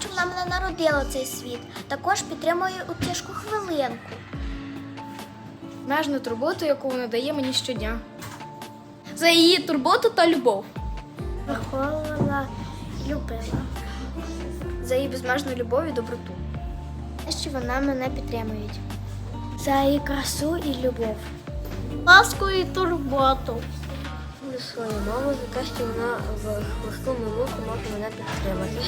що вона мене народила цей світ. Також підтримую у тяжку хвилинку. Межну турботу, яку вона дає мені щодня. За її турботу та любов. Виховувала і любила. За її безмежну любов і доброту. Те, що вона мене підтримує. За її красу і любов. Ласку і турботу. Свою маму за те, що вона в легку минуту може мене підтримати.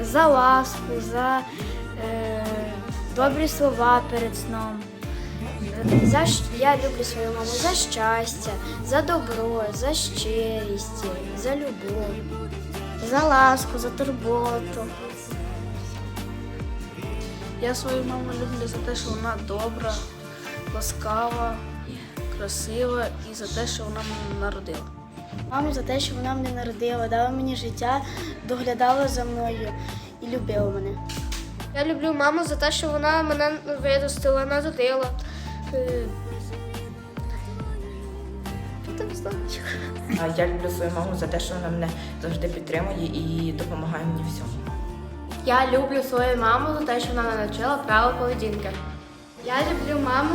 За ласку, за е, добрі слова перед сном. За, я люблю свою маму за щастя, за добро, за щирість, за любов. За ласку, за турботу. Я свою маму люблю за те, що вона добра, ласкава, красива і за те, що вона мене народила. Маму за те, що вона мене народила, дала мені життя, доглядала за мною і любила мене. Я люблю маму за те, що вона мене виростила, народила. Е, Я люблю свою маму за те, що вона мене завжди підтримує і допомагає мені всьому. Я люблю свою маму за те, що вона мене навчила правил поведінки. Я люблю маму,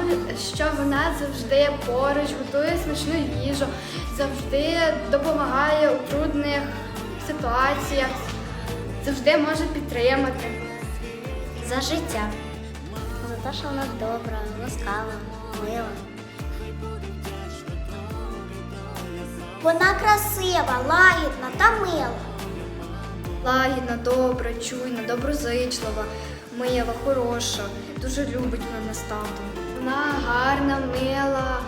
що вона завжди поруч, готує смачну їжу, завжди допомагає у трудних ситуаціях, завжди може підтримати. За життя. За те, що вона добра, ласкава, мила. Вона красива, лагідна та мила. Лагідна, добра, чуйна, доброзичлива, мила, хороша, дуже любить мене з татом. Вона гарна, мила,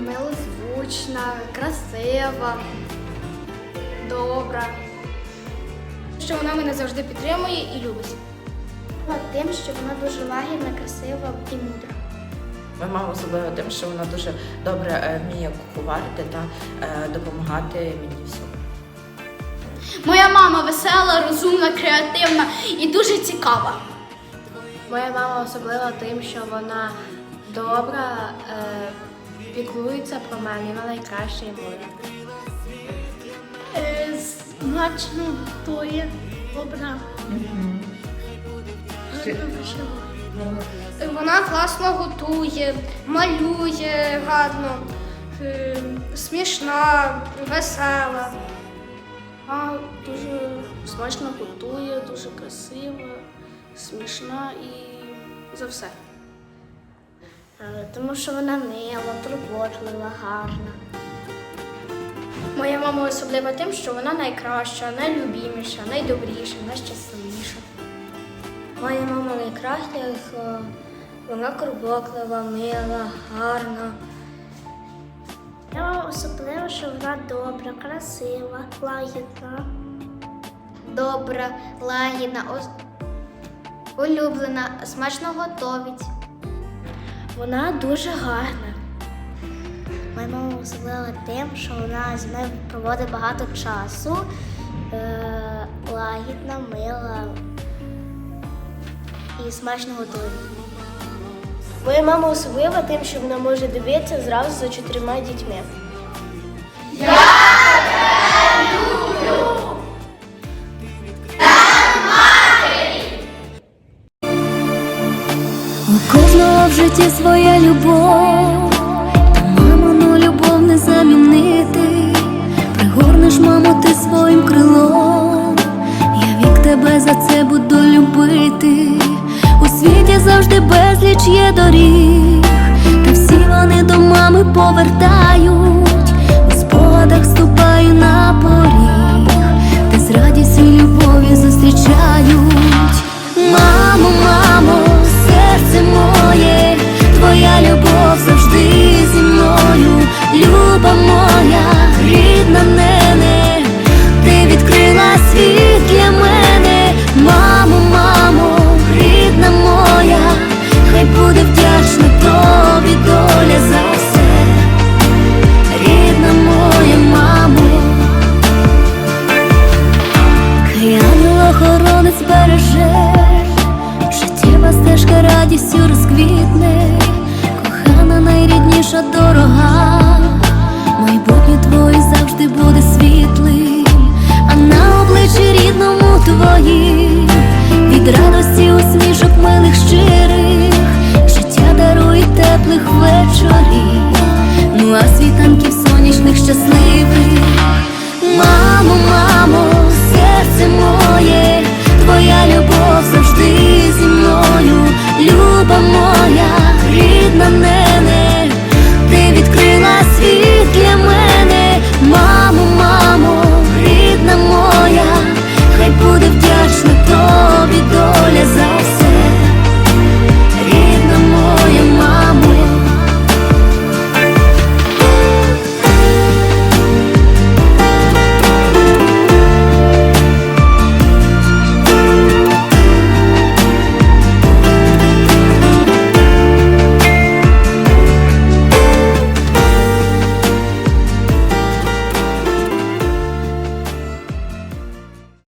милозвучна, красива, добра. Що вона мене завжди підтримує і любить. Тим, що вона дуже лагідна, красива і мудра. Моя мама особлива тим, що вона дуже добре е, вміє куховарити та е, допомагати мені всьому. Моя мама весела, розумна, креативна і дуже цікава. Моя мама особлива тим, що вона добра, е, піклується про мене, вона найкраща і моя. Смачно готує, добра. Вона класно готує, малює гарно, е, смішна, весела. А дуже смачно готує, дуже красива, смішна і за все. Е, Тому що вона мила, турботлива, гарна. Моя мама особлива тим, що вона найкраща, найлюбіміша, найдобріша, найщасливіша. Моя мама найкраща, вона турботлива, мила, гарна. Особливо, що вона добра, красива, лагідна. Добра, лагідна, улюблена, смачно готовить. Вона дуже гарна. Моя мама особлива тим, що вона зі мною проводить багато часу. Е, лагідна, мила і смачно готує. Моя мама особлива тим, що вона може дивитися зразу за чотирма дітьми. У кожного в житті своя любов, мамину любов не замінити. Пригорнеш, мамо, ти своїм крилом. Я вік тебе за це буду любити. У світі завжди безліч є доріг, та всі вони до мами повертають. Ступаю на поріг, ти з радістю любов'ю зустрічають. радістю розквітне, кохана найрідніша дорога, майбутнє твоє завжди буде світлим, а на обличчі рідному твоїм. Від радості усмішок милих щирих, життя дарує теплих вечорів, ну а світанків сонячних щасливих. Мамо